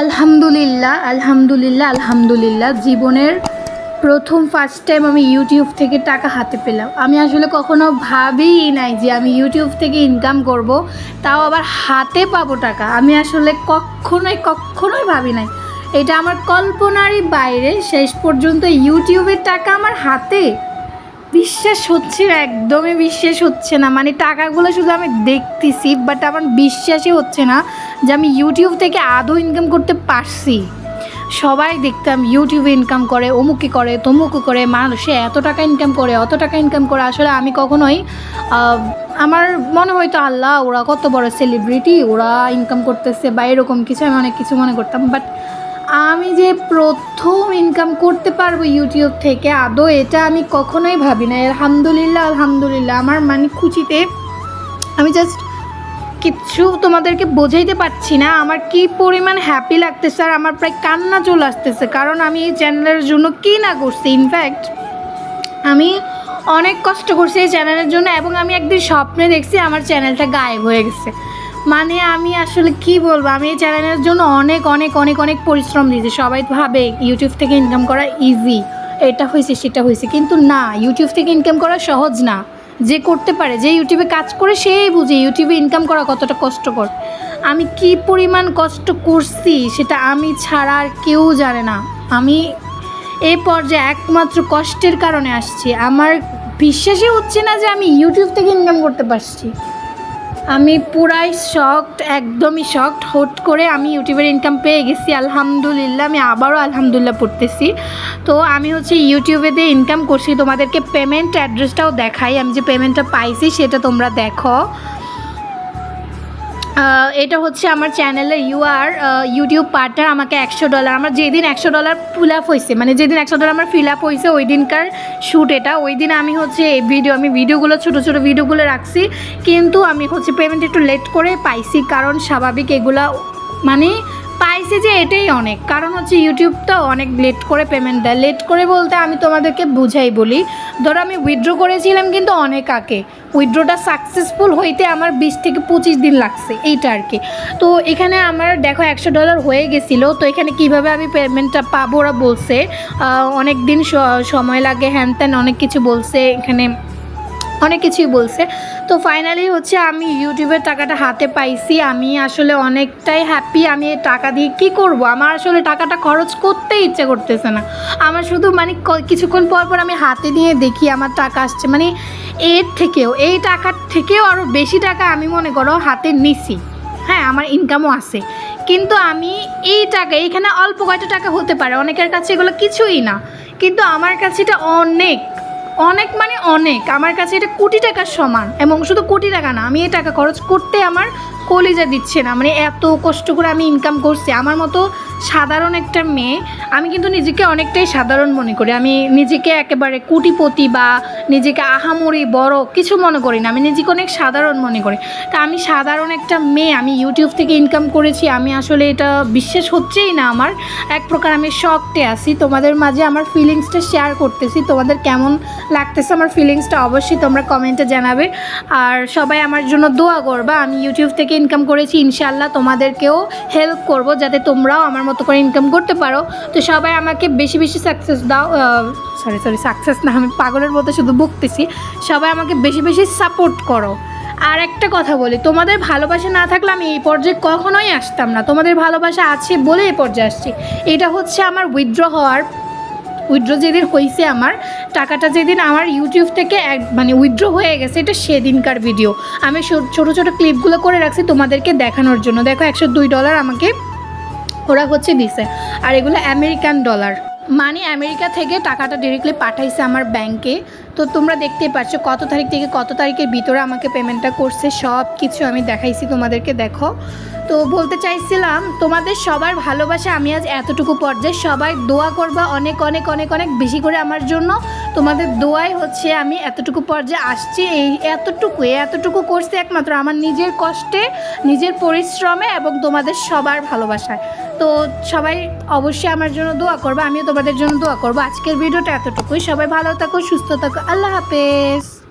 আলহামদুলিল্লাহ আলহামদুলিল্লাহ আলহামদুলিল্লাহ। জীবনের প্রথম ফার্স্ট টাইম আমি ইউটিউব থেকে টাকা হাতে পেলাম। আমি আসলে কখনো ভাবিই নাই যে আমি ইউটিউব থেকে ইনকাম করব, তাও আবার হাতে পাবো টাকা। আমি আসলে কখনোই কখনোই ভাবি নাই। এটা আমার কল্পনারই বাইরে। শেষ পর্যন্ত ইউটিউবের টাকা আমার হাতে। বিশ্বাস হচ্ছে, একদমই বিশ্বাস হচ্ছে না। মানে টাকাগুলো শুধু আমি দেখতেছি বাট আমার বিশ্বাসই হচ্ছে না। যে আমি ইউটিউব থেকে আদৌ ইনকাম করতে পারছি। সবাই দেখতাম ইউটিউবে ইনকাম করে অমুকে করে তমুকে করে, মানুষে এত টাকা ইনকাম করে, অত টাকা ইনকাম করে। আসলে আমি কখনোই আমার মনে হয়তো আল্লাহ, ওরা কত বড় সেলিব্রিটি ওরা ইনকাম করতেছে বা এরকম কিছু, আমি অনেক কিছু মনে করতাম। বাট আমি যে প্রথম ইনকাম করতে পারব ইউটিউব থেকে, আদৌ এটা আমি কখনোই ভাবি না আলহামদুলিল্লাহ আলহামদুলিল্লাহ, আমার মানে খুশিতে আমি জাস্ট কিচ্ছু তোমাদেরকে বোঝাইতে পারছি না। আমার কি পরিমাণ হ্যাপি লাগতেছে আর আমার প্রায় কান্না চলে আসতেছে। কারণ আমি এই চ্যানেলের জন্য কী না করছি? ইনফ্যাক্ট আমি অনেক কষ্ট করছি এই চ্যানেলের জন্য এবং আমি একদিন স্বপ্নে দেখছি আমার চ্যানেলটা গায়েব হয়ে গেছে। মানে আমি আসলে কি বলব? আমি এই চ্যানেলের জন্য অনেক অনেক অনেক অনেক পরিশ্রম দিয়েছি। সবাই ভাবে ইউটিউব থেকে ইনকাম করা ইজি এটা হয়েছে, সেটা হয়েছে। কিন্তু না ইউটিউব থেকে ইনকাম করা সহজ না। যে করতে পারে, যে ইউটিউবে কাজ করে সেই বুঝে ইউটিউবে ইনকাম করা কতটা কষ্টকর। আমি কি পরিমাণ কষ্ট করছি সেটা আমি ছাড়া আর কেউ জানে না। আমি এই পর্যায়ে একমাত্র কষ্টের কারণে আসছি। আমার বিশ্বাসই হচ্ছে না যে আমি ইউটিউব থেকে ইনকাম করতে পারছি। আমি পুরাই শকড একদমই শকড হট করে আমি ইউটিউবের ইনকাম পেয়ে গেছি, আলহামদুলিল্লাহ। আমি আবারও আলহামদুলিল্লাহ পড়তেছি। তো আমি হচ্ছে ইউটিউবে দিয়ে ইনকাম করছি। তোমাদেরকে পেমেন্ট অ্যাড্রেসটাও দেখাই। আমি যে পেমেন্টটা পাইছি, সেটা তোমরা দেখো। এটা হচ্ছে আমার চ্যানেলের ইউআর ইউটিউব পার্টনার আমাকে একশো ডলার আমার যেদিন একশো ডলার ফুল আপ হয়েছে মানে যেদিন একশো ডলার আমার ফিল আপ হয়েছে ওই দিনকার শ্যুট এটা। ওই দিন আমি হচ্ছে এই ভিডিও আমি ভিডিওগুলো ছোটো ছোটো ভিডিওগুলো রাখছি। কিন্তু আমি হচ্ছে পেমেন্ট একটু লেট করে পাইছি, কারণ স্বাভাবিক এগুলা মানে পাইছি যে এটাই অনেক। কারণ হচ্ছে ইউটিউব তো অনেক লেট করে পেমেন্ট দেয়। লেট করে বলতে আমি তোমাদেরকে বুঝাই বলি। ধরো আমি উইথড্র করেছিলাম কিন্তু অনেক আগে। উইথড্রটা সাকসেসফুল হইতে আমার বিশ থেকে পঁচিশ দিন লাগছে, এইটা আর কি। তো এখানে আমার দেখো একশো ডলার হয়ে গেছিল। তো এখানে কীভাবে আমি পেমেন্টটা পাবো ওরা বলছে। অনেক দিন সময় লাগে হ্যান ত্যান অনেক কিছু বলছে। এখানে অনেক কিছুই বলছে। তো ফাইনালি হচ্ছে আমি ইউটিউবের টাকাটা হাতে পাইছি। আমি আসলে অনেকটাই হ্যাপি আমি এই টাকা দিয়ে কি করব? আমার আসলে টাকাটা খরচ করতে ইচ্ছে করতেছে না। আমার শুধু মানে কিছুক্ষণ পর পর আমি হাতে নিয়ে দেখি আমার টাকা আসছে। মানে এর থেকেও, এই টাকার থেকেও আরও বেশি টাকা আমি মনে করো হাতে নিছি। হ্যাঁ আমার ইনকামও আছে। কিন্তু আমি এই টাকা, এইখানে অল্প কয়টা টাকা হতে পারে। অনেকের কাছে এগুলো কিছুই না। কিন্তু আমার কাছে এটা অনেক। অনেক মানে অনেক। আমার কাছে এটা কোটি টাকার সমান। এবং শুধু কোটি টাকা না, আমি এই টাকা খরচ করতে আমার কলিজা দিচ্ছে না। মানে এত কষ্ট করে আমি ইনকাম করছি। আমার মতো সাধারণ একটা মেয়ে, আমি কিন্তু নিজেকে অনেকটাই সাধারণ মনে করি। আমি নিজেকে একেবারে কুটিপতি বা নিজেকে আহামরি, বড় কিছু মনে করি না। আমি নিজেকে অনেক সাধারণ মনে করি। তা আমি সাধারণ একটা মেয়ে, আমি ইউটিউব থেকে ইনকাম করেছি, আমি আসলে এটা বিশ্বাস হচ্ছেই না আমার। এক প্রকার আমি শকটে আছি। তোমাদের মাঝে আমার ফিলিংসটা শেয়ার করতেছি। তোমাদের কেমন লাগতেছে আমার ফিলিংসটা অবশ্যই তোমরা কমেন্টে জানাবে। আর সবাই আমার জন্য দোয়া করবা। আমি ইউটিউব থেকে ইনকাম করেছি ইনশাল্লাহ তোমাদেরকেও হেল্প করব, যাতে তোমরাও আমার মতো করে ইনকাম করতে পারো। তো সবাই আমাকে বেশি বেশি সাকসেস দাও সরি সরি সাকসেস না, আমি পাগলের মতো শুধু বকতেছি সবাই আমাকে বেশি বেশি সাপোর্ট করো। আর একটা কথা বলি, তোমাদের ভালোবাসা না থাকলে আমি এই পর্যায়ে কখনোই আসতাম না। তোমাদের ভালোবাসা আছে বলে এই পর্যায়ে আসছি। এটা হচ্ছে আমার উইথড্র হওয়ার উইথড্র যেদিন হয়েছে আমার, টাকাটা যেদিন আমার ইউটিউব থেকে এক মানে উইথড্র হয়ে গেছে, এটা সেদিনকার ভিডিও আমি ছোটো, ছোট ক্লিপগুলো করে রাখছি তোমাদেরকে দেখানোর জন্য। দেখো, একশো দুই ডলার আমাকে ওরা হচ্ছে দিছে। আর এগুলো আমেরিকান ডলার। মানে আমেরিকা থেকে টাকাটা ডিরেক্টলি পাঠাইছে আমার ব্যাংকে তো তোমরা দেখতেই পাচ্ছ কত তারিখ থেকে কত তারিখের ভিতরে আমাকে পেমেন্টটা করছে সব কিছু আমি দেখাইছি তোমাদেরকে, দেখো। তো বলতে চাইছিলাম, তোমাদের সবার ভালোবাসা আমি আজ এতটুকু পর্যায়ে, সবাই দোয়া করবা অনেক অনেক অনেক অনেক বেশি করে আমার জন্য। তোমাদের দোয়াই হচ্ছে আমি এতটুকু পর্যায়ে আসছি, এই এতটুকু এতটুকু করছি একমাত্র আমার নিজের কষ্টে, নিজের পরিশ্রমে এবং তোমাদের সবার ভালোবাসায়। তো সবাই অবশ্যই আমার জন্য দোয়া করবে, আমিও তোমাদের জন্য দোয়া করব। আজকের ভিডিওটা এতটুকুই। সবাই ভালো থাকো, সুস্থ থাকো। আল্লাহ হাফেজ।